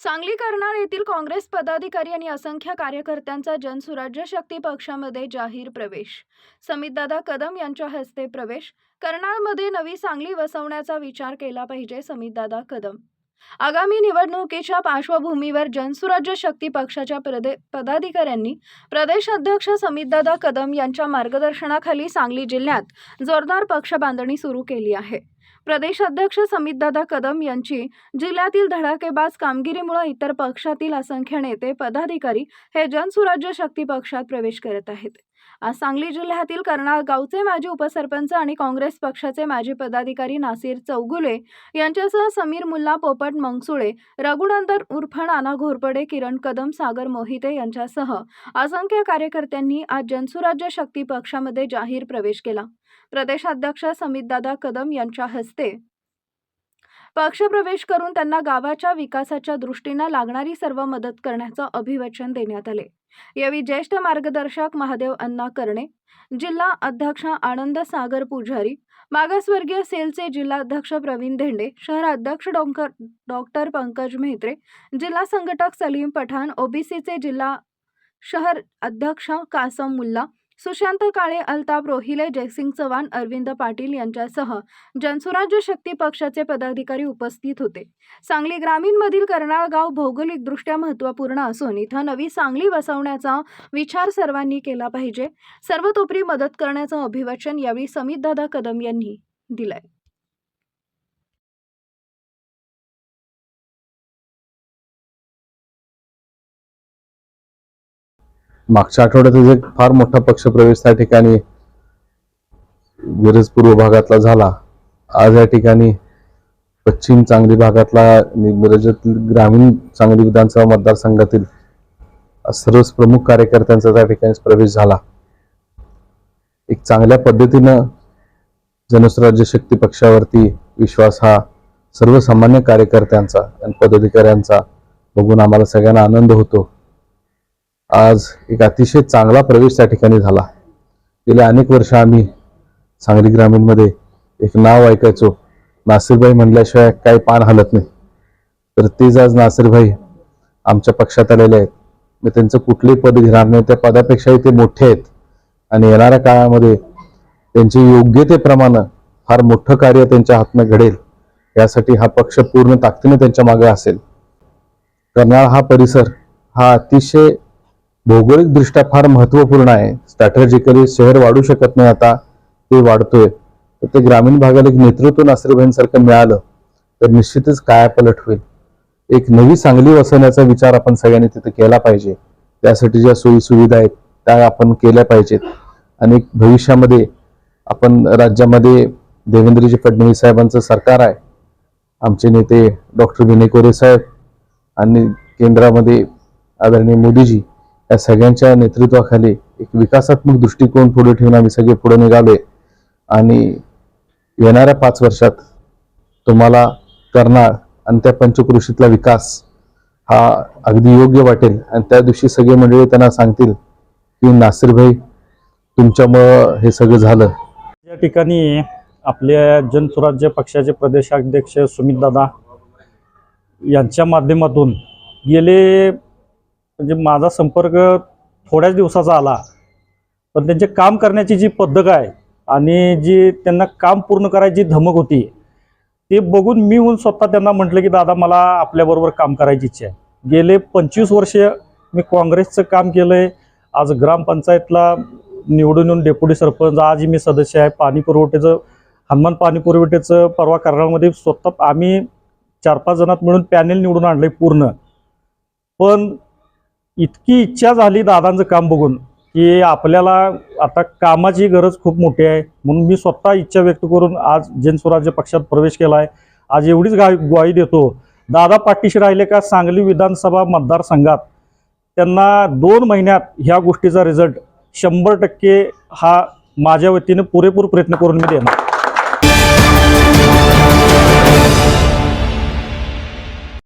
सांगली कर्नाळ येथील काँग्रेस पदाधिकारी आणि असंख्य कार्यकर्त्यांचा जनसुराज्य शक्ती पक्षामध्ये जाहीर प्रवेश. समितदादा कदम यांच्या हस्ते प्रवेश. करनाळमध्ये नवी सांगली वसवण्याचा विचार केला पाहिजे समितदादा कदम. आगामी निवडणुकीच्या पार्श्वभूमीवर जनसुराज्य शक्ती पक्षाच्या प्रदे पदाधिकाऱ्यांनी प्रदेशाध्यक्ष समितदादा कदम यांच्या मार्गदर्शनाखाली सांगली जिल्ह्यात जोरदार पक्ष बांधणी सुरू केली आहे. प्रदेशाध्यक्ष समितदादा कदम यांची जिल्ह्यातील धडाकेबाज कामगिरीमुळे इतर पक्षातील असंख्य नेते पदाधिकारी हे जनसुराज्य शक्ती पक्षात प्रवेश करत आहेत. आज सांगली जिल्ह्यातील कर्नाळ गावचे माजी उपसरपंच आणि काँग्रेस पक्षाचे माजी पदाधिकारी नासिर चौगुले यांच्यासह समीर मुल्ला पोपट मंगसुळे रघुनंदन उर्फ नाना घोरपडे किरण कदम सागर मोहिते यांच्यासह असंख्य कार्यकर्त्यांनी आज जनसुराज्य शक्ती पक्षामध्ये जाहीर प्रवेश केला. प्रदेशाध्यक्ष समितदादा कदम यांच्या हस्ते. पक्षप्रवेश करून त्यांना गावाच्या विकासाच्या दृष्टीनं लागणारी सर्व मदत करण्याचं अभिवचन देण्यात आले. यावेळी ज्येष्ठ मार्गदर्शक महादेव अण्णा कर्णे जिल्हा अध्यक्ष आनंद सागर पुजारी मागासवर्गीय सेलचे जिल्हाध्यक्ष प्रवीण धेंडे शहर अध्यक्ष डॉक्टर डॉक्टर पंकज मेहत्रे जिल्हा संघटक सलीम पठाण ओबीसीचे जिल्हा शहर अध्यक्ष कासम मुल्ला सुशांत काळे अल्ताप रोहिले जयसिंग चव्हाण अरविंद पाटील यांच्यासह जनसुराज्य शक्ती पक्षाचे पदाधिकारी उपस्थित होते. सांगली ग्रामीणमधील कर्नाळ गाव भौगोलिकदृष्ट्या महत्त्वपूर्ण असून इथं नवी सांगली वसवण्याचा विचार सर्वांनी केला पाहिजे. सर्वतोपरी मदत करण्याचं अभिवचन यावेळी समितदादा कदम यांनी दिलंय. मागच्या आठवड्यातच एक फार मोठा पक्षप्रवेश त्या ठिकाणी मिरज पूर्व भागातला झाला. आज या ठिकाणी पश्चिम सांगली भागातला आणि मिरजातील ग्रामीण सांगली विधानसभा मतदारसंघातील सर्वच प्रमुख कार्यकर्त्यांचा त्या ठिकाणी प्रवेश झाला. एक चांगल्या पद्धतीनं जनस्वराज्य शक्ती पक्षावरती विश्वास हा सर्वसामान्य कार्यकर्त्यांचा आणि पदाधिकाऱ्यांचा बघून आम्हाला सगळ्यांना आनंद होतो. आज एक अतिशय चांगला प्रवेश त्या ठिकाणी झाला. गेल्या अनेक वर्ष आम्ही सांगली ग्रामीणमध्ये एक नाव ऐकायचो. नासिरभाई म्हणल्याशिवाय काही पान हलत नाही. तर तेच आज नासिरभाई आमच्या पक्षात आलेले आहेत. मी त्यांचं कुठलंही पद घेणार नाही. त्या पदापेक्षाही ते मोठे आहेत. आणि येणाऱ्या काळामध्ये त्यांचे योग्यतेप्रमाणे फार मोठं कार्य त्यांच्या हातनं घडेल. यासाठी हा पक्ष पूर्ण ताकदीने त्यांच्या मागे असेल. कर्नाळ हा परिसर हा अतिशय भौगोलिकदृष्ट्या फार महत्त्वपूर्ण आहे. स्ट्रॅटर्जिकली शहर वाढू शकत नाही आता ते वाढतोय. तर ते ग्रामीण भागाला एक नेतृत्व नासरीबाईंसारखं मिळालं तर निश्चितच कायापलट होईल. एक नवी सांगली वसवण्याचा विचार आपण सगळ्यांनी तिथे केला पाहिजे. त्यासाठी ज्या सोयी सुविधा आहेत त्या आपण केल्या पाहिजेत. आणि भविष्यामध्ये आपण राज्यामध्ये देवेंद्रजी फडणवीस साहेबांचं सरकार आहे. आमचे नेते डॉक्टर विनय कोरे साहेब आणि केंद्रामध्ये आदरणीय मोदीजी या सगळ्यांच्या नेतृत्वाखाली एक विकासात्मक दृष्टिकोन पुढे ठेवून आम्ही सगळे पुढे निघालोय. आणि येणाऱ्या पाच वर्षात तुम्हाला करनाळ आणि त्या पंचकृषीतला विकास हा अगदी योग्य वाटेल. आणि त्या दिवशी सगळे मंडळी त्यांना सांगतील की नासिरभाई तुमच्यामुळं हे सगळं झालं. या ठिकाणी आपल्या जनसुराज्य पक्षाचे प्रदेशाध्यक्ष सुमितदादा यांच्या माध्यमातून गेले म्हणजे माझा संपर्क थोड्याच दिवसाचा आला पण त्यांचे काम करण्याची जी पद्धत आहे आणि जी त्यांना काम पूर्ण करायची धमक होती ते बघून मी होऊन स्वतः त्यांना म्हटलं की दादा मला आपल्याबरोबर काम करायची इच्छा आहे. गेले पंचवीस वर्ष मी काँग्रेसचं काम केलं आहे आज ग्रामपंचायतला निवडून येऊन डेप्युटी सरपंच आजही मी सदस्य आहे पाणी पुरवठ्याचं हनुमान पाणी पुरवठ्याचं परवा करण्यामध्ये स्वतः आम्ही चार पाच जणात मिळून पॅनेल निवडून आणलंय पूर्ण. पण इतकी इच्छा झाली दादांचं काम बघून की आपल्याला आता कामाची गरज खूप मोठी आहे. म्हणून मी स्वतः इच्छा व्यक्त करून आज जनस्वराज्य पक्षात प्रवेश केला आहे आज एवढीच गा ग्वाही देतो. दादा पाठीशी राहिले का सांगली विधानसभा मतदारसंघात त्यांना दोन महिन्यात ह्या गोष्टीचा रिझल्ट शंभर टक्के हा माझ्या वतीने पुरेपूर प्रयत्न करून मी देणार.